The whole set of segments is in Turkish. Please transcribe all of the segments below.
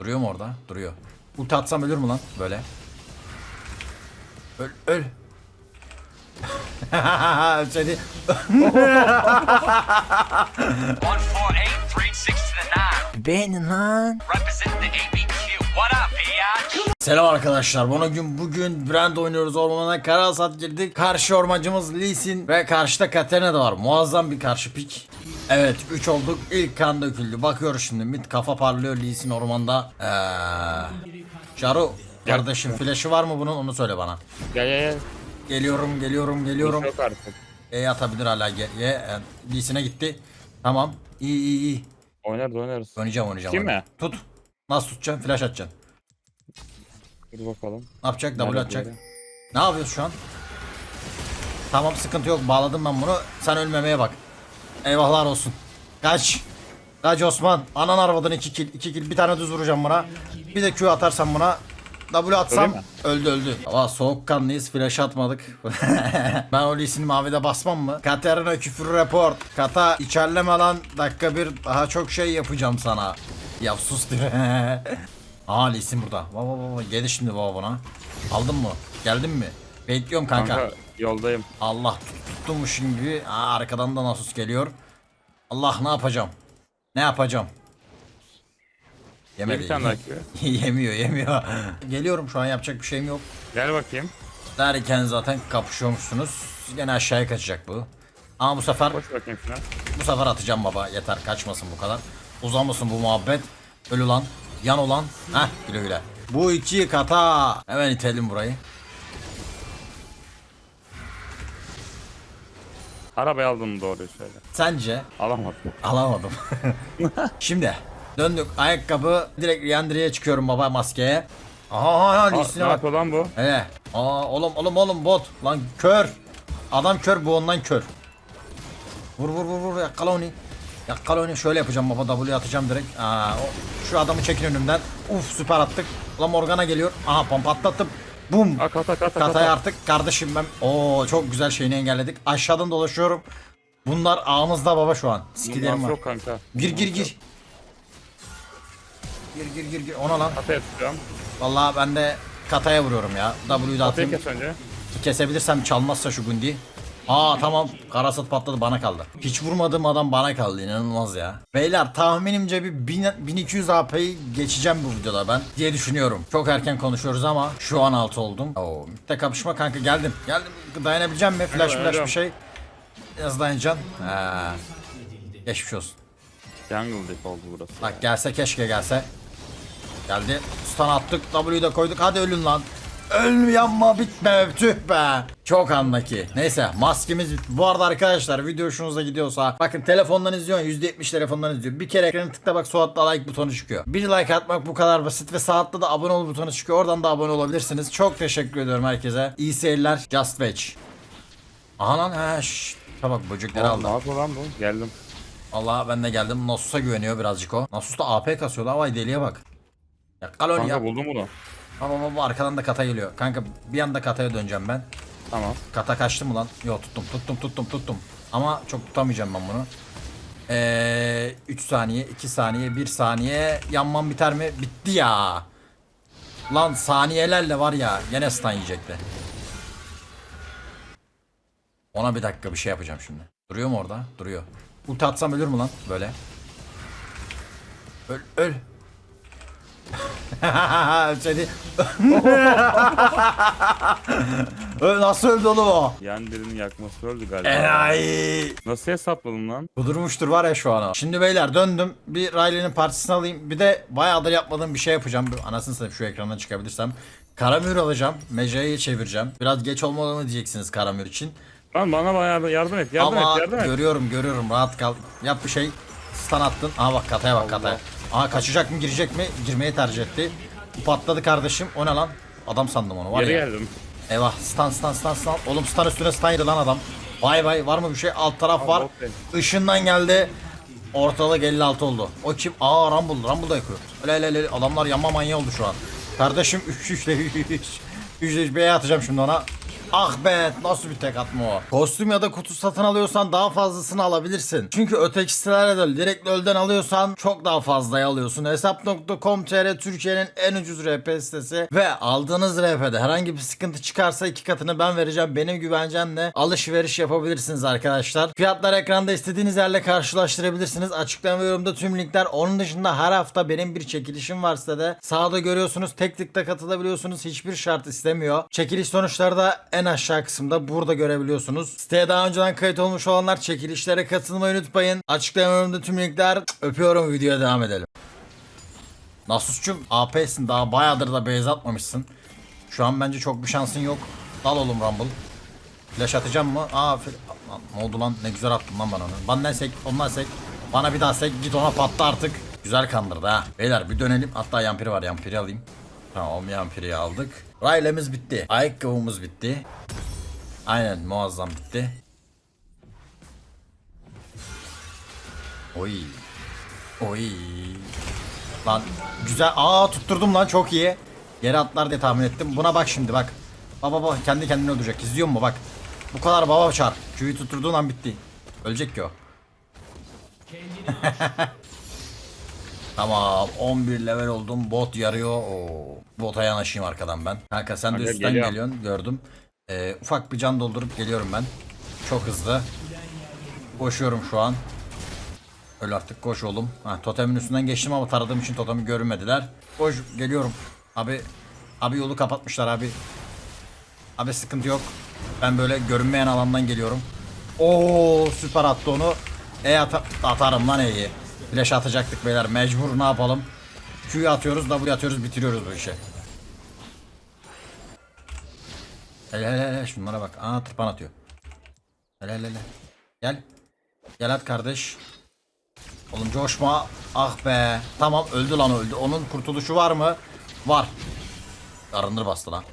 Duruyor mu orada? Duruyor. Ulti atsam ölür mü lan böyle? Öl öl. Seni 148, 360 to the 9. beğenin lan. Representing the ABQ. What up? Selam arkadaşlar. Bugün bugün Brand oynuyoruz ormana. Karasat girdik. Karşı ormancımız Lee Sin ve karşıda Katarina da var. Muazzam bir karşı pik. Evet 3 olduk. İlk kan döküldü. Bakıyoruz şimdi. Mid kafa parlıyor Lee Sin ormanda. Eee Çaru kardeşim flash'ı var mı bunun onu söyle bana. Gel gel gel. Geliyorum geliyorum geliyorum. Yok artık. E atabilir hala. Ye, ye. e, Lee Sin'e gitti. Tamam. İyi iyi iyi. Oynarız oynarız. Oynayacağım oynayacağım. Kim oynayacağım. Tut. Nasıl tutacaksın? Flash atacaksın. Dur bakalım. Ne yapacak? Double Nerede atacak. böyle? Ne yapıyorsun şu an? Tamam sıkıntı yok. Bağladım ben bunu. Sen ölmemeye bak. Eyvahlar olsun. Kaç. Kaç Osman. Anan arabadan 2 kill. 2 kill. Bir tane düz vuracağım buna. Bir de Q atarsam buna. W atsam Öyle mi? öldü öldü. Ama soğukkanlıyız. Flash atmadık. ben o Lee'sini mavide basmam mı? Katerina küfür report. Kata içerleme lan. Dakika bir daha çok şey yapacağım sana. Ya sus diye. Aa Lee'sin burada. Baba baba baba. Geldi şimdi baba buna. Aldın mı? Geldin mi? Bekliyorum kanka. Kanka yoldayım. Allah tut- tuttummuşum gibi. Aa, arkadan da Nasus geliyor. Allah ne yapacağım? Ne yapacağım? Gel Yemedi. bir tane yemiyor yemiyor. Geliyorum şu an yapacak bir şeyim yok. Gel bakayım. Derken zaten kapışıyormuşsunuz. Gene aşağıya kaçacak bu. Ama bu sefer bu sefer atacağım baba. Yeter kaçmasın bu kadar. Uzamasın bu muhabbet. Öl ulan. Yan ulan. Heh güle güle. Bu iki kata. Hemen itelim burayı. Arabayı aldın mı doğruyu söyle. Sence Alamadım. Alamadım. Şimdi döndük ayakkabı direkt Yandri'ye çıkıyorum baba maskeye. Aha aha Aa, listine ne bak. lan bu? He. Aa oğlum oğlum oğlum bot. Lan kör. Adam kör bu ondan kör. Vur vur vur vur yakala onu. Yakala onu şöyle yapacağım baba W atacağım direkt. Aa, o, şu adamı çekin önümden. Uf süper attık. Lan Morgana geliyor. Aha pompa atlattım. Bum. Aa kata kata Katayı kata. artık kardeşim ben. Oo çok güzel şeyini engelledik. Aşağıdan dolaşıyorum. Bunlar ağımızda baba şu an. Skillerim Nasıl var. yok kanka. Gir gir gir. Gir gir gir gir. Ona lan. Kataya tutacağım. Vallahi ben de kataya vuruyorum ya. W'yu da Katayı atayım. kes önce. Kesebilirsem çalmazsa şu gundi. Aa tamam. Karasat patladı bana kaldı. Hiç vurmadığım adam bana kaldı. inanılmaz ya. Beyler tahminimce bir 1000 1200 AP'yi geçeceğim bu videoda ben diye düşünüyorum. Çok erken konuşuyoruz ama şu an alt oldum. Oo, de kapışma kanka geldim. Geldim. Dayanabileceğim mi? Flash flash bir şey. Biraz dayanacaksın. Ha. Geçmiş olsun. Jungle Deep oldu burası. Bak gelse keşke gelse. Geldi. Stun attık. W'yu da koyduk. Hadi ölün lan. Ölüm yanma bitme tüh be. Çok andaki. Neyse maskemiz. Bu arada arkadaşlar video hoşunuza gidiyorsa bakın telefondan izliyorsun %70 telefondan izliyor. Bir kere ekranı tıkla bak sol altta like butonu çıkıyor. Bir like atmak bu kadar basit ve sağ altta da abone ol butonu çıkıyor. Oradan da abone olabilirsiniz. Çok teşekkür ediyorum herkese. İyi seyirler. Just Watch. Aha lan ha şşş. Bak böcekleri aldı. Ne yapıyor lan bu? Geldim. Allah ben de geldim. Nasus'a güveniyor birazcık o. Nasus da AP kasıyor la vay deliye bak. Ya kalon Kanka ya. buldum bunu. Baba baba arkadan da kata geliyor. Kanka bir anda kataya döneceğim ben. Tamam. Kata kaçtı mı lan? Yok tuttum tuttum tuttum tuttum. Ama çok tutamayacağım ben bunu. Eee 3 saniye 2 saniye 1 saniye yanmam biter mi? Bitti ya. Lan saniyelerle var ya gene stun yiyecekti. Ona bir dakika bir şey yapacağım şimdi. Duruyor mu orada? Duruyor. Ulti atsam ölür mü lan böyle? Öl öl. Seni... Nasıl öldü oğlum o? Yander'in yakması öldü galiba. Enayi. Nasıl hesapladın lan? Kudurmuştur var ya şu an o. Şimdi beyler döndüm. Bir Riley'nin partisini alayım. Bir de bayağıdır yapmadığım bir şey yapacağım. Bir Anasını satayım şu ekrandan çıkabilirsem. Karamür alacağım. Mecra'yı çevireceğim. Biraz geç olmalı mı diyeceksiniz Karamür için. Lan bana bayağı yardım et. Yardım Ama et yardım et. görüyorum görüyorum rahat kal. Yap bir şey. Stun attın. Aha bak kataya bak kataya. Aha kaçacak mı girecek mi? Girmeyi tercih etti. Patladı kardeşim. O ne lan? Adam sandım onu var Geri ya. geldim. Eyvah stun stun stun stun. Oğlum stun üstüne stun yedi lan adam. Vay vay var mı bir şey? Alt taraf var. Işından geldi. Ortalık 56 oldu. O kim? Aa Rumble. Rumble da yakıyor. Öyle öyle öyle. Adamlar yanma manyağı oldu şu an. Kardeşim 3 3 3 3 3 B'ye atacağım şimdi ona. Ah be nasıl bir tek atma o. Kostüm ya da kutu satın alıyorsan daha fazlasını alabilirsin. Çünkü öteki sitelerde de direkt LoL'den alıyorsan çok daha fazlayı alıyorsun. Hesap.com.tr Türkiye'nin en ucuz RP sitesi ve aldığınız RP'de herhangi bir sıkıntı çıkarsa iki katını ben vereceğim. Benim güvencemle alışveriş yapabilirsiniz arkadaşlar. Fiyatlar ekranda istediğiniz yerle karşılaştırabilirsiniz. Açıklama ve yorumda tüm linkler. Onun dışında her hafta benim bir çekilişim var sitede. Sağda görüyorsunuz tek tıkta katılabiliyorsunuz. Hiçbir şart istemiyor. Çekiliş sonuçları da en aşağı kısımda burada görebiliyorsunuz. Siteye daha önceden kayıt olmuş olanlar çekilişlere katılmayı unutmayın. Açıklama tüm linkler. Öpüyorum videoya devam edelim. Nasus'cum AP'sin daha bayağıdır da base atmamışsın. Şu an bence çok bir şansın yok. Dal oğlum Rumble. Flash atacağım mı? Aa lan, ne oldu lan? Ne güzel attım lan ben onu. Bana sek, ondan sek. Bana bir daha sek. Git ona patla artık. Güzel kandırdı ha. Beyler bir dönelim. Hatta yampiri var. Yampiri alayım. Tamam yampiri aldık. Raylemiz bitti. Ayakkabımız bitti. Aynen muazzam bitti. Oy. Oy. Lan güzel. Aa tutturdum lan çok iyi. Yere atlar diye tahmin ettim. Buna bak şimdi bak. Baba baba kendi kendini öldürecek. İzliyor mu bak. Bu kadar baba çar. Q'yu tutturduğun an bitti. Ölecek ki o. tamam 11 level oldum. Bot yarıyor. Oo. Bota yanaşayım arkadan ben. Kanka sen de Kanka, üstten geliyorum. geliyorsun. Gördüm. Ee, ufak bir can doldurup geliyorum ben. Çok hızlı. Koşuyorum şu an. Öyle artık koş oğlum. Ha, totemin üstünden geçtim ama taradığım için totemi görmediler. Koş geliyorum. Abi abi yolu kapatmışlar abi. Abi sıkıntı yok. Ben böyle görünmeyen alandan geliyorum. Oo süper attı onu. E ata- atarım lan E'yi. Flash atacaktık beyler mecbur ne yapalım. Q'yu atıyoruz W atıyoruz bitiriyoruz bu işi. Hele hele hele şunlara bak. Aa tırpan atıyor. Hele hele hele. Gel. Gel at kardeş. Oğlum coşma. Ah be. Tamam öldü lan öldü. Onun kurtuluşu var mı? Var. Arındır bastı lan.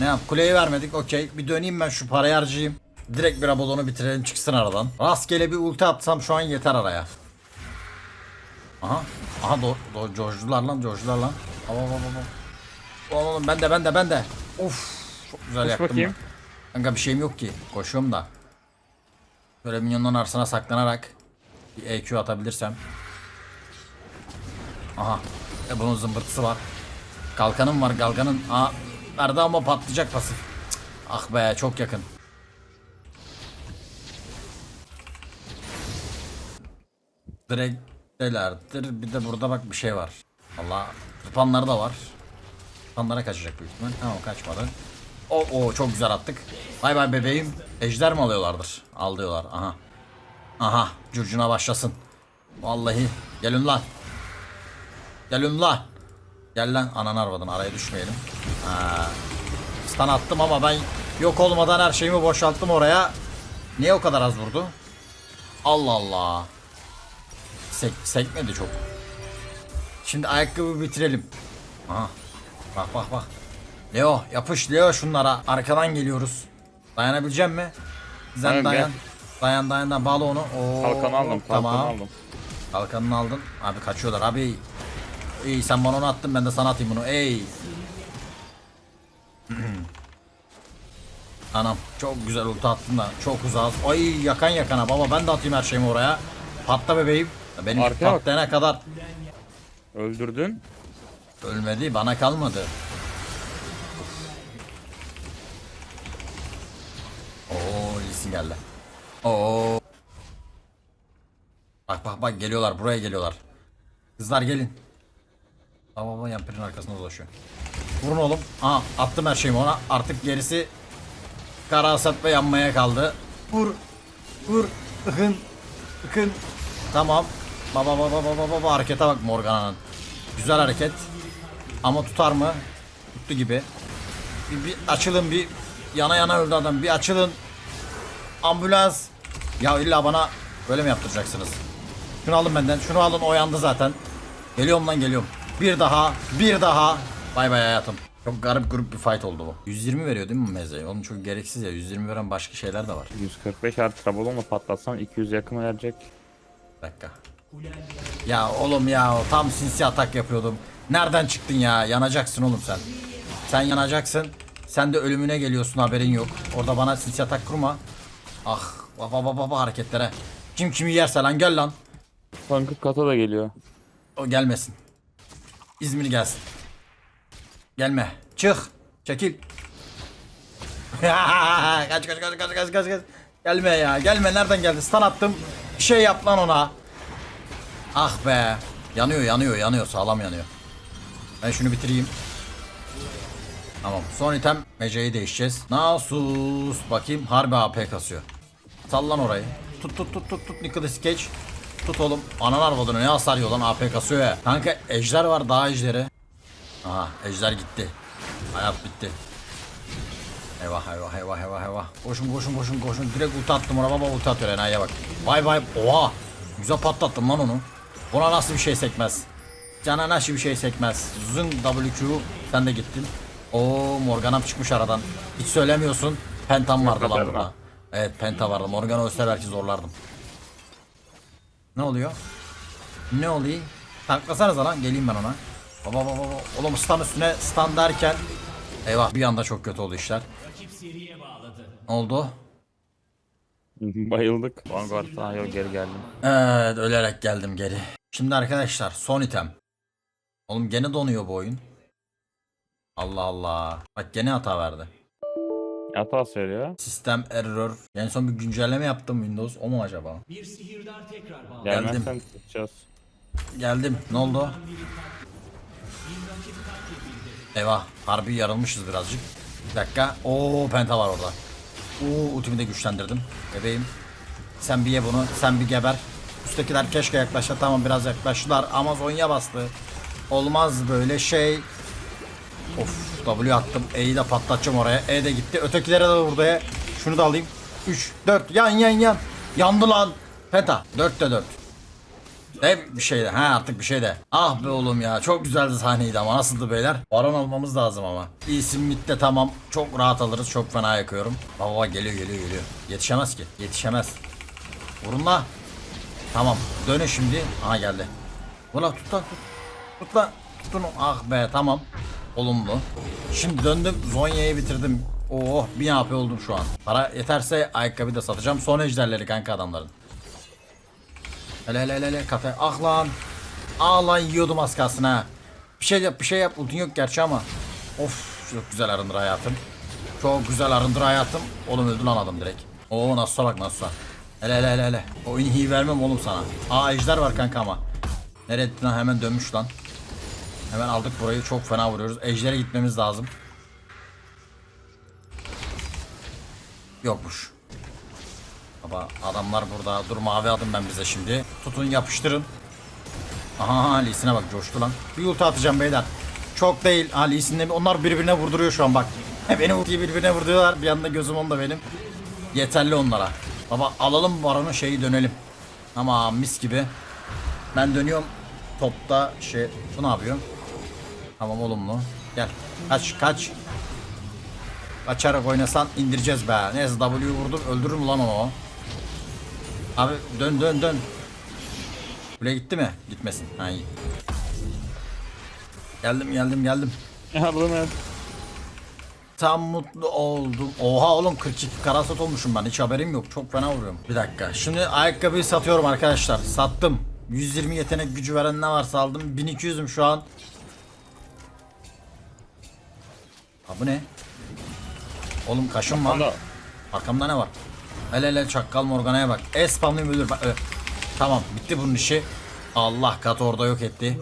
Ne yap? Kuleyi vermedik. Okey. Bir döneyim ben şu parayı harcayayım. Direkt bir Abaddon'u bitirelim çıksın aradan. Rastgele bir ulti atsam şu an yeter araya. Aha. Aha do, do coştular lan coştular lan. Hava hava hava. Oğlum ben de ben de ben de. Of. Çok güzel Koş yaktım bakayım. ben. Kanka bir şeyim yok ki. Koşuyorum da. Böyle minyonların arasına saklanarak bir EQ atabilirsem. Aha. E bunun zımbırtısı var. Kalkanım var kalkanın. Aa. Nerede ama patlayacak pasif. Cık, Ah be çok yakın. Direktelerdir. Bir de burada bak bir şey var. Allah. Tırpanları da var. Tırpanlara kaçacak büyük ihtimal. Tamam kaçmadı. O o çok güzel attık. Bay bay bebeğim. Ejder mi alıyorlardır? Al diyorlar. Aha. Aha. Curcuna başlasın. Vallahi. Gelin lan. Gelin lan. Gel lan. Anan arvadın araya düşmeyelim. Ha. Stun attım ama ben yok olmadan her şeyimi boşalttım oraya. Niye o kadar az vurdu? Allah Allah. Sek, sekmedi çok. Şimdi ayakkabı bitirelim. Aha. Bak bak bak. Leo yapış Leo şunlara. Arkadan geliyoruz. Dayanabilecek mi? Sen Aynen, dayan. gel. Dayan dayan dayan. Bağla onu. Oo, Kalkanı aldım. Kalkanı Tamam. aldım. Kalkanını aldın. Abi kaçıyorlar abi. İyi sen bana onu attın ben de sana atayım bunu. Ey. Anam çok güzel ulti attın da çok uzağız. Ay yakan yakana baba ben de atayım her şeyimi oraya. Patla bebeğim. Benim Arkaya bak. patlayana kadar Öldürdün. ölmedi bana kalmadı. Oo iyisin geldi. Oo. Bak bak bak geliyorlar buraya geliyorlar. Kızlar gelin. Baba baba yampirin arkasında dolaşıyor. Vurun oğlum. Aa attım her şeyimi ona. Artık gerisi kara hasat ve yanmaya kaldı. Vur. Vur. Ikın. Ikın. Tamam. Baba baba baba baba harekete bak Morgana'nın. Güzel hareket. Ama tutar mı? Tuttu gibi. Bir, bir açılın bir yana yana öldü adam. Bir açılın. Ambulans. Ya illa bana böyle mi yaptıracaksınız? Şunu alın benden. Şunu alın o yandı zaten. Geliyorum lan geliyorum. Bir daha. Bir daha. Bay bay hayatım. Çok garip grup bir fight oldu bu. 120 veriyor değil mi mezeye? Onun çok gereksiz ya. 120 veren başka şeyler de var. 145 artı trabolonla patlatsam 200 yakın verecek. Bir dakika. Ya oğlum ya tam sinsi atak yapıyordum. Nereden çıktın ya? Yanacaksın oğlum sen. Sen yanacaksın. Sen de ölümüne geliyorsun haberin yok. Orada bana silsi atak kurma. Ah baba baba baba hareketlere. Kim kimi yerse lan gel lan. Tankı kata da geliyor. O gelmesin. İzmir gelsin. Gelme. Çık. Çekil. kaç kaç kaç kaç kaç kaç kaç. Gelme ya. Gelme. Nereden geldi? Stun attım. Bir şey yap lan ona. Ah be. Yanıyor yanıyor yanıyor. Sağlam yanıyor. Ben şunu bitireyim. Tamam. Son item meceyi değişeceğiz. Nasus. Bakayım. Harbi AP kasıyor. Sallan orayı. Tut tut tut tut tut Nicholas Cage. Tut oğlum. Anan arvadını ne hasar yiyor lan AP kasıyor ya. Kanka ejder var daha ejderi. Aha ejder gitti. Hayat bitti. Eyvah eyvah eyvah eyvah eyvah. Koşun koşun koşun koşun. Direkt ulti attım ona baba ulti atıyor enayiye bak. Vay vay oha. Güzel patlattım lan onu. Buna nasıl bir şey sekmez. Cana nasıl bir şey sekmez. Zın WQ sen de gittin. Oo Morgana'm çıkmış aradan. Hiç söylemiyorsun. Pentam vardı lan burada. Evet Penta vardı. Morgana ölse belki zorlardım. Ne oluyor? Ne oluyor? Tanklasanıza lan geleyim ben ona. Baba baba baba. Oğlum stun üstüne stun derken. Eyvah bir anda çok kötü oldu işler. Ne oldu? Bayıldık. Vanguard'dan yok geri geldim. Evet ölerek geldim geri. Şimdi arkadaşlar son item. Oğlum gene donuyor bu oyun. Allah Allah. Bak gene hata verdi. Hata söylüyor. Sistem error. En son bir güncelleme yaptım Windows. O mu acaba? Gelmezsen tutacağız. Geldim. Ne oldu? Eyvah. Harbi yarılmışız birazcık. Bir dakika. Oo penta var orada. Oo ultimi de güçlendirdim. Bebeğim. Sen bir ye bunu. Sen bir geber. Üsttekiler keşke yaklaşsa. Tamam biraz yaklaştılar. Ama Zonya bastı. Olmaz böyle şey. Of W attım. E'yi de patlatacağım oraya. E de gitti. Ötekilere de vurdu. E. Şunu da alayım. 3, 4. Yan yan yan. Yandı lan. Penta. 4 de 4. Ev bir şeyde. Ha artık bir şeyde. Ah be oğlum ya. Çok güzeldi sahneydi ama nasıldı beyler? Baron almamız lazım ama. İyisin mitte tamam. Çok rahat alırız. Çok fena yakıyorum. Baba geliyor geliyor geliyor. Yetişemez ki. Yetişemez. Vurun la. Tamam. Dönün şimdi. Aha geldi. Valla tut lan tut. Tut lan. Tutun. Ah be tamam. Olumlu. Şimdi döndüm. Zonya'yı bitirdim. Oh bir AP oldum şu an. Para yeterse ayakkabı da satacağım. Son ejderleri kanka adamların. Hele hele hele kafe. Ah lan. Ah lan yiyordum az kalsın ha. Bir şey yap bir şey yap. Ultin yok gerçi ama. Of çok güzel arındır hayatım. Çok güzel arındır hayatım. Oğlum öldü lan adam direkt. Oo nasılsa bak nasılsa. Hele hele hele hele. O inhiyi vermem oğlum sana. Aa ejder var kanka ama. Nereye lan hemen dönmüş lan. Hemen aldık burayı çok fena vuruyoruz. Ejder'e gitmemiz lazım. Yokmuş. Baba adamlar burada. Dur mavi adım ben bize şimdi. Tutun yapıştırın. Aha Lee'sine bak coştu lan. Bir ulti atacağım beyler. Çok değil. Ha Lee'sinde onlar birbirine vurduruyor şu an bak. Beni ultiyi birbirine vurduruyorlar. Bir anda gözüm onda benim. Yeterli onlara. Baba alalım Baron'un şeyi dönelim. Ama mis gibi. Ben dönüyorum. Topta şey. Bu ne yapıyor? Tamam olumlu. Gel. Kaç kaç. Kaçarak oynasan indireceğiz be. Neyse W vurdum. Öldürür mü lan onu? Abi dön dön dön. Buraya gitti mi? Gitmesin. Ha iyi. Geldim geldim geldim. Yardım et. Tam mutlu oldum. Oha oğlum 42 karasat olmuşum ben. Hiç haberim yok. Çok fena vuruyorum. Bir dakika. Şimdi ayakkabıyı satıyorum arkadaşlar. Sattım. 120 yetenek gücü veren ne varsa aldım. 1200'üm şu an. Ha bu ne? Oğlum kaşın var. Valla Arkamda ne var? Hele hele çakkal morganaya bak. E spamlayayım ölür. Bak, ö. Tamam bitti bunun işi. Allah katı orada yok etti.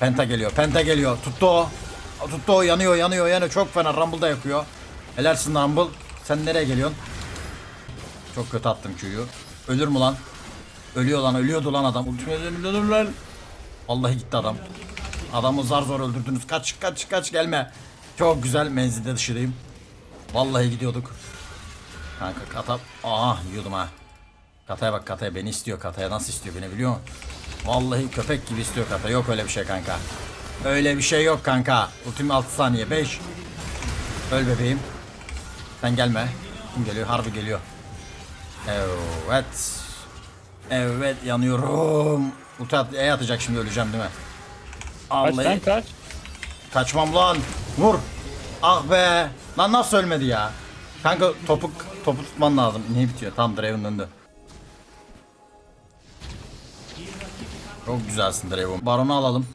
Penta geliyor. Penta geliyor. Tuttu o. Tuttu o yanıyor yanıyor yanıyor. Çok fena Rumble da yakıyor. Helalsin Rumble. Sen nereye geliyorsun? Çok kötü attım Q'yu. Ölür mü lan? Ölüyor lan ölüyordu lan adam. Ölür lan. Vallahi gitti adam. Adamı zar zor öldürdünüz. Kaç kaç kaç gelme. Çok güzel menzilde dışarıyım. Vallahi gidiyorduk. Kanka kata... Aa yiyordum ha. Kataya bak kataya beni istiyor. Kataya nasıl istiyor beni biliyor musun? Vallahi köpek gibi istiyor kata. Yok öyle bir şey kanka. Öyle bir şey yok kanka. Ultim 6 saniye 5. Öl bebeğim. Sen gelme. Kim geliyor? Harbi geliyor. Evet. Evet yanıyorum. Ulti at E atacak şimdi öleceğim değil mi? kaç lan kaç. kaçmam lan. Vur. Ah be. Lan nasıl ölmedi ya? Kanka topu topu tutman lazım. Niye bitiyor? Tam Draven döndü. Çok güzelsin Draven. Baron'u alalım.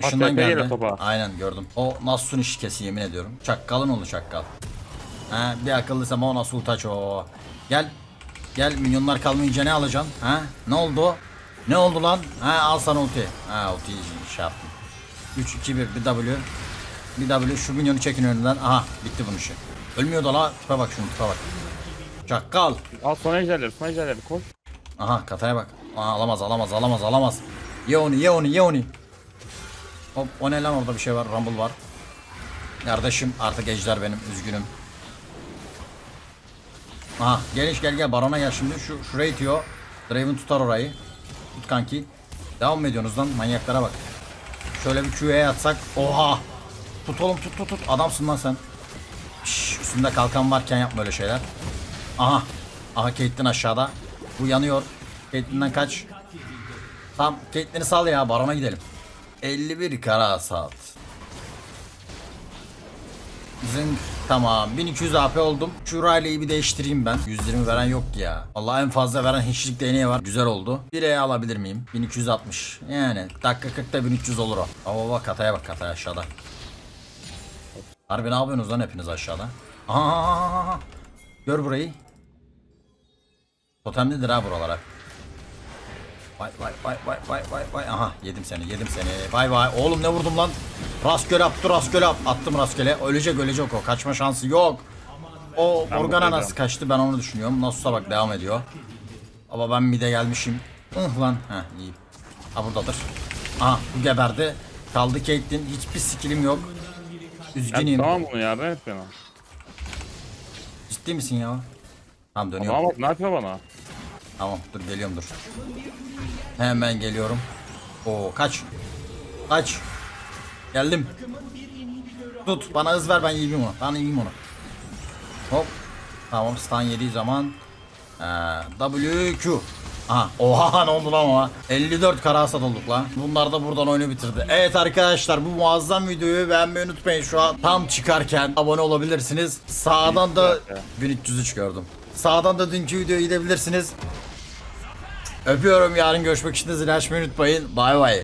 Tepeye geldi. topa. Aynen gördüm. O Nasus'un işkesi yemin ediyorum. Çakkalın oldu çakkal. Ha, bir akıllıysa o Nasus utaç o. Gel. Gel minyonlar kalmayınca ne alacaksın? Ha? Ne oldu? Ne oldu lan? Ha al sana ulti. Ha ulti şey yaptım. 3 2 1 bir W. Bir W şu minyonu çekin önünden. Aha bitti bunun işi. Ölmüyor da la. Tipe bak şunu tipe bak. Çakkal. Al son ejderleri son ejderleri koş. Aha kataya bak. Aa, alamaz alamaz alamaz alamaz. Ye onu ye onu ye onu. Hop o ne lan orada bir şey var rumble var. Kardeşim artık ejder benim üzgünüm. Aha geliş gel gel barona gel şimdi şu şuraya itiyor. Draven tutar orayı. Tut kanki. Devam mı ediyorsunuz lan manyaklara bak. Şöyle bir Q'ya atsak. Oha. Tut oğlum tut tut tut adamsın lan sen. Şş, üstünde kalkan varken yapma öyle şeyler. Aha. Aha Caitlyn aşağıda. Bu yanıyor. Caitlyn'den kaç. Tamam Caitlyn'i sal ya barona gidelim. 51 kara saat. Zınk. Tamam 1200 AP oldum. Şu Riley'i bir değiştireyim ben. 120 veren yok ya. Allah en fazla veren hiçlik değneği var. Güzel oldu. 1'e alabilir miyim? 1260. Yani dakika 40'ta 1300 olur o. Ama bak kataya bak kataya aşağıda. Harbi ne yapıyorsunuz lan hepiniz aşağıda? Aha, gör burayı. Totemlidir ha buralara. Vay vay vay vay vay vay vay. Aha yedim seni yedim seni. Vay vay. Oğlum ne vurdum lan? Rastgele attı rastgele at. Attım rastgele. Ölecek ölecek o. Kaçma şansı yok. O Ben Morgana nasıl kaçtı ben onu düşünüyorum. Nasus'a bak devam ediyor. Ama ben mide gelmişim. Ih lan. Heh iyi. Ha buradadır. Aha bu geberdi. Kaldı Caitlyn. Hiçbir skillim yok. Ya, Üzgünüm. tamam bunu yardım et bana. Ciddi misin ya? Tamam dönüyorum. Ama bak ne yapıyor bana? Tamam dur geliyorum dur. Hemen geliyorum. Oo kaç. Kaç. Geldim. Tut bana hız ver ben yiyeyim onu. Ben yiyeyim onu. Hop. Tamam stun yediği zaman. Ee, WQ. Aha. Oha ne oldu lan o? 54 kara hasat olduk lan. Bunlar da buradan oyunu bitirdi. Evet arkadaşlar bu muazzam videoyu beğenmeyi unutmayın. Şu an tam çıkarken abone olabilirsiniz. Sağdan da 1303 gördüm. Sağdan da dünkü videoyu gidebilirsiniz. Öpüyorum yarın görüşmek için de zil açmayı unutmayın. Bay bay.